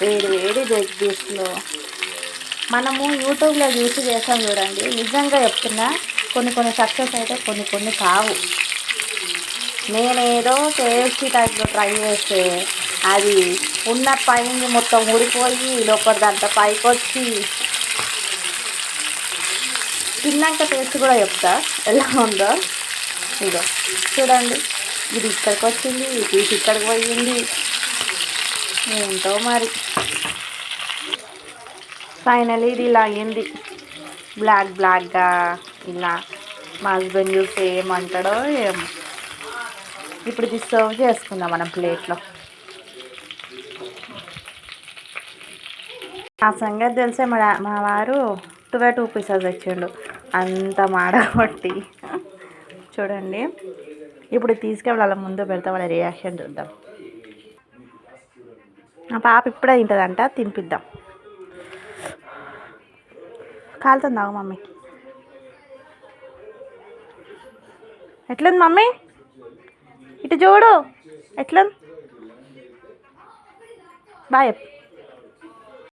వేడి వేడి జగ్ జ్యూస్లో మనము యూట్యూబ్లో చూసి చేస్తాం చూడండి. నిజంగా చెప్తున్నా కొన్ని కొన్ని సక్సెస్ అయితే కొన్ని కొన్ని కావు. నేనేదో కేఎఫ్సీ టైప్లో ట్రై చేస్తే అది ఉన్న పైన మొత్తం ఊడిపోయి లోపల దాంట్లో పైకి వచ్చి తిన్నాక టేస్ట్ కూడా చెప్తా. ఎలా ఉందో? ఇదో. చూడండి. ఇది ఇక్కడికి వచ్చింది ఇది తీసి ఇక్కడికి పోయింది. ఏంటో మరి. ఫైనలీ ఇది ఇలా అయ్యింది బ్లాక్ బ్లాక్గా ఇలా మా హస్బెండ్ చూస్తే ఏమంటాడో ఏమో. ఇప్పుడు ఇది సర్వ్ చేసుకుందాం మనం ప్లేట్లో ఆ సంగతి తెలిసే మా మా వారు టువే టూ పీసెస్ తెచ్చిండు. అంత మాడగొట్టి చూడండి. ఇప్పుడు తీసుకెళ్ళాలి ముందు పెడతా వాళ్ళ రియాక్షన్ చూద్దాం. ఆ పాప ఇప్పుడే తింటుందంట తినిపిద్దాం. కాలుతుంది ఆగు మమ్మీ. ఎట్లుంది మమ్మీ? ఇటు చూడు ఎట్లుంది? బాయ్ చెప్పు.